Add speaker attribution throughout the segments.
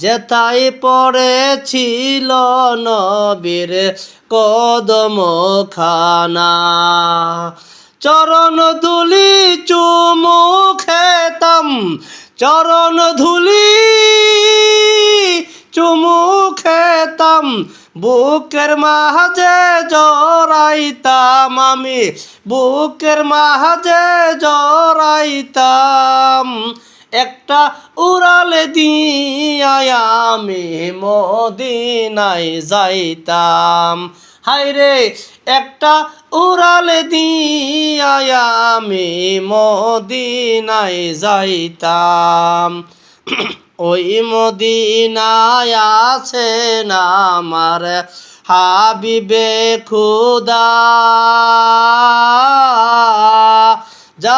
Speaker 1: যেথাই পড়েছিল নবীর কদম খানা চরণ ধুলি চুমু খেতাম, চরণ ধুলি চুমু খেতাম, বুকের মাঝে জড়াইতাম আমি, বুকের মাঝে জড়াইতাম। একটা উড়ালে দিয়া আমি মদিনায় যাইতাম। হায়রে, একটা উড়ালে দিয়া আমি মদিনায় যাইতাম। ওই মদিনায় আছে না আমার হাবিবে খুদা।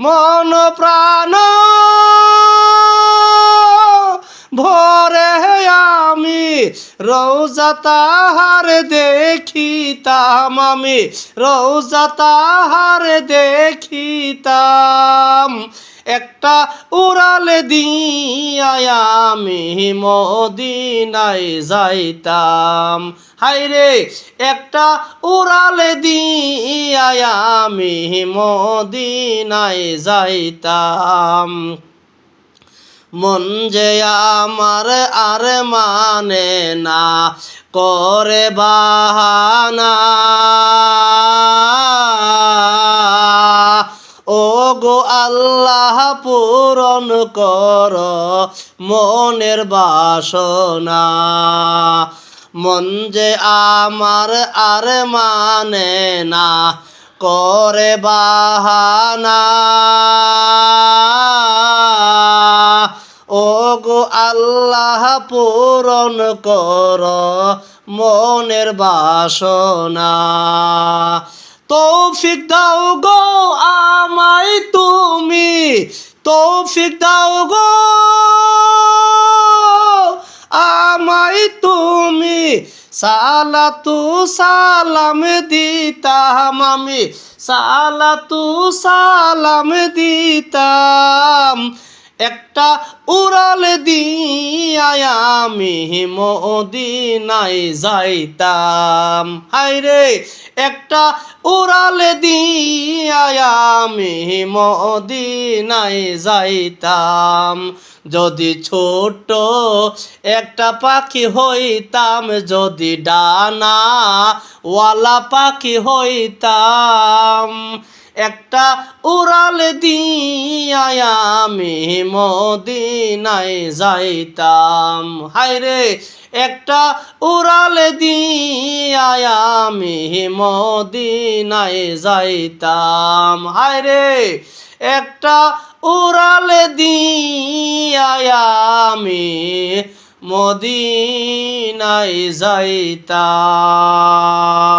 Speaker 1: মন প্রাণ ভরে আমি রৌজা তাহার দেখিতাম আমি। রৌজা তাহার দেখিতাম। একটা উড়ালে দিয়া আমি মদিনায় যাইতাম। হাইরে একটা উড়ালে দিয়া আমি মদিনায় যাইতাম। মন যে আমার আর মানে না, করে বাহানা ও গো আল্লাহ পূরণ কর মনের বাসনা। মন যে আমার আর মানে না, করে বাহানা। ও গো আল্লাহ পূরণ কর মনের বাসনা। তৌফিক দাও গো আমায় তুমি। তৌফিক দাও গো আমায় তুমি। সালাতু সালাম দিতাম আমি। সালাতু সালাম দিতাম। একটা উড়াল দিয়া আমি মদিনায় যাইতাম। হায়রে একটা উড়াল দিয়া আমি মদিনায় যাইতাম। যদি ছোট একটা পাখি হইতাম, যদি ডানা ওয়ালা পাখি হইতাম একটা উড়াল দিয়া আমি মদিনায় যাইতাম। হায়রে একটা উড়াল দিয়া আমি মদিনায় যাইতাম। হায়রে একটা উড়াল দিয়া আমি মদিনায় যাইতাম।